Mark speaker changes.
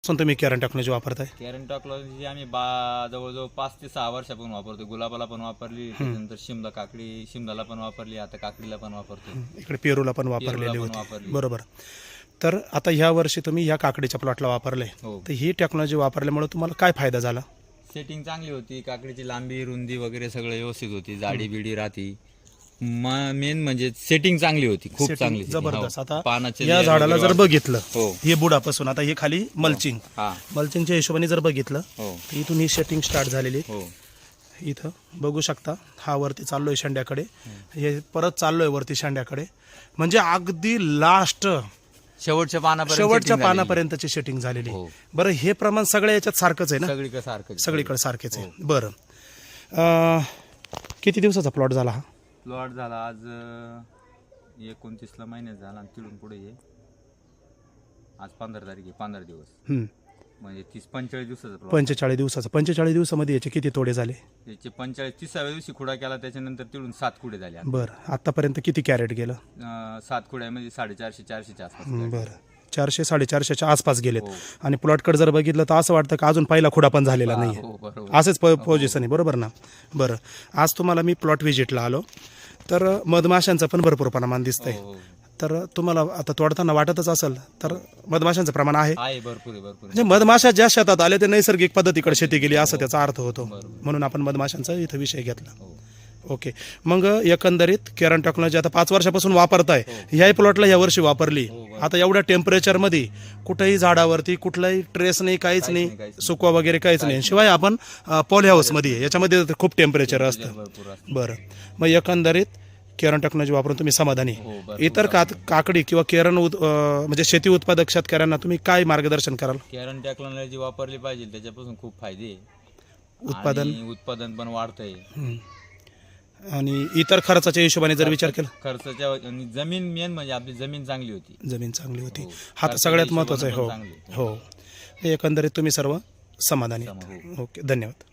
Speaker 1: पासून तुम्ही कॅरन टेक्नॉलॉजी वापरताय?
Speaker 2: कॅरन टेक्नॉलॉजी आम्ही बा जवळजवळ पाच ते सहा वर्षापासून वापरतो गुलाबाला पण वापरली त्याच्यानंतर शिमला काकडी शिमलाला पण वापरली आता काकडीला पण वापरतो
Speaker 1: इकडे पेरूला पण वापरलेली
Speaker 2: पेरूला पण
Speaker 1: होती.
Speaker 2: वापरली.
Speaker 1: बरोबर. तर आता ह्या वर्षी तुम्ही ह्या काकडीच्या प्लॉटला वापरले.
Speaker 2: हो.
Speaker 1: तर ही टेक्नॉलॉजी वापरल्यामुळे तुम्हाला काय फायदा झाला?
Speaker 2: सेटिंग चांगली होती. काकडीची लांबी रुंदी वगैरे सगळं व्यवस्थित होती. जाडी बिडी राहती. मेन म्हणजे सेटिंग चांगली होती खूप
Speaker 1: Setting
Speaker 2: चांगली.
Speaker 1: जबरदस्त.
Speaker 2: हो.
Speaker 1: आता
Speaker 2: पानाचे
Speaker 1: या झाडाला जर बघितलं
Speaker 2: हो.
Speaker 1: हे बुडापासून आता हे खाली मल्चिंग
Speaker 2: हा.
Speaker 1: मल्चिंगच्या हिशोबाने जर बघितलं
Speaker 2: हो.
Speaker 1: तर इथून ही सेटिंग स्टार्ट झालेली.
Speaker 2: हो.
Speaker 1: इथं बघू शकता हा वरती चाललोय शेंड्याकडे. हे परत चाललोय वरती शेंड्याकडे. म्हणजे अगदी लास्ट
Speaker 2: शेवटच्या पानापर्यंत
Speaker 1: शेवटच्या
Speaker 2: setting झालेली.
Speaker 1: पानापर्यंतची सेटिंग झालेली.
Speaker 2: हो.
Speaker 1: बरं हे प्रमाण सगळ्या याच्यात सारखंच आहे ना?
Speaker 2: सगळीकडे सारखं
Speaker 1: सगळीकडे सारखेच आहे. बरं. अं, किती दिवसाचा प्लॉट झाला हा?
Speaker 2: प्लॉट झाला आज एकोणतीसला महिन्यात झाला आणि तिथून पुढे ये आज पंधरा तारीख आहे पंधरा दिवस.
Speaker 1: हम्म.
Speaker 2: म्हणजे तीस पंचेचाळीस दिवसाचा प्लॉट
Speaker 1: पंचेचाळीस दिवसाचा. पंचेचाळीस दिवसामध्ये याचे किती तोडे झाले?
Speaker 2: त्याचे पंचेचाळीस तिसाव्या दिवशी खुडा केला त्याच्यानंतर तिथून सात खुडे झाले.
Speaker 1: बरं. आतापर्यंत किती कॅरेट गेलं?
Speaker 2: अं, सात खुड्यामध्ये साडेचारशे चारशेच्या आसपास
Speaker 1: बरं. चारशे साडेचारशेच्या आसपास गेलेत.
Speaker 2: हो.
Speaker 1: आणि प्लॉटकडे जर बघितलं तर असं वाटतं का अजून पहिला खुडा पण झालेला नाही
Speaker 2: हो बरोबर.
Speaker 1: असेच पोझिशन आहे बरोबर ना? बरं. आज तुम्हाला मी प्लॉट व्हिजिटला आलो. तर मधमाशांचं पण भरपूर प्रमाण दिसतंय
Speaker 2: हो, हो.
Speaker 1: तर तुम्हाला आता तोडताना वाटतच असेल तर मधमाशांचं प्रमाण आहे
Speaker 2: आहे भरपूर आहे भरपूर आहे.
Speaker 1: म्हणजे मधमाशा ज्या शेतात आल्या ते नैसर्गिक पद्धतीकडे शेती केली असं त्याचा अर्थ होतो म्हणून आपण मधमाशांचा इथं विषय घेतला
Speaker 2: हो.
Speaker 1: ओके. मग एकंदरीत केरन टेक्नॉलॉजी आता पाच वर्षापासून वापरताय ह्याही प्लॉटला या वर्षी वापरली. आता एवढ्या टेम्परेचरमध्ये कुठेही झाडावरती कुठलाही ट्रेस नाही काहीच
Speaker 2: नाही,
Speaker 1: सुकवा वगैरे काहीच नाही. शिवाय आपण पॉली हाऊसमध्ये आहे. याच्यामध्ये खूप टेम्परेचर असतं. बरं. मग एकंदरीत केरन टेक्नॉलॉजी वापरून तुम्ही समाधानी.
Speaker 2: हो.
Speaker 1: इतर का काकडी किंवा अं, म्हणजे शेती उत्पादक शेतकऱ्यांना तुम्ही काय मार्गदर्शन कराल?
Speaker 2: कॅरन टेक्नॉलॉजी वापरली पाहिजे त्याच्यापासून खूप फायदे.
Speaker 1: उत्पादन?
Speaker 2: उत्पादन पण वाढतंय.
Speaker 1: आणि इतर खर्चाच्या हिशोबाने जर विचार केला?
Speaker 2: खर्चाच्या आणि जमीन मेन म्हणजे आपली जमीन चांगली होती.
Speaker 1: जमीन चांगली होती.
Speaker 2: हो.
Speaker 1: हा तर सगळ्यात महत्त्वाचा आहे. हो.
Speaker 2: चांगली.
Speaker 1: हो. एकंदरीत तुम्ही सर्व समाधानी आहात. ओके. धन्यवाद.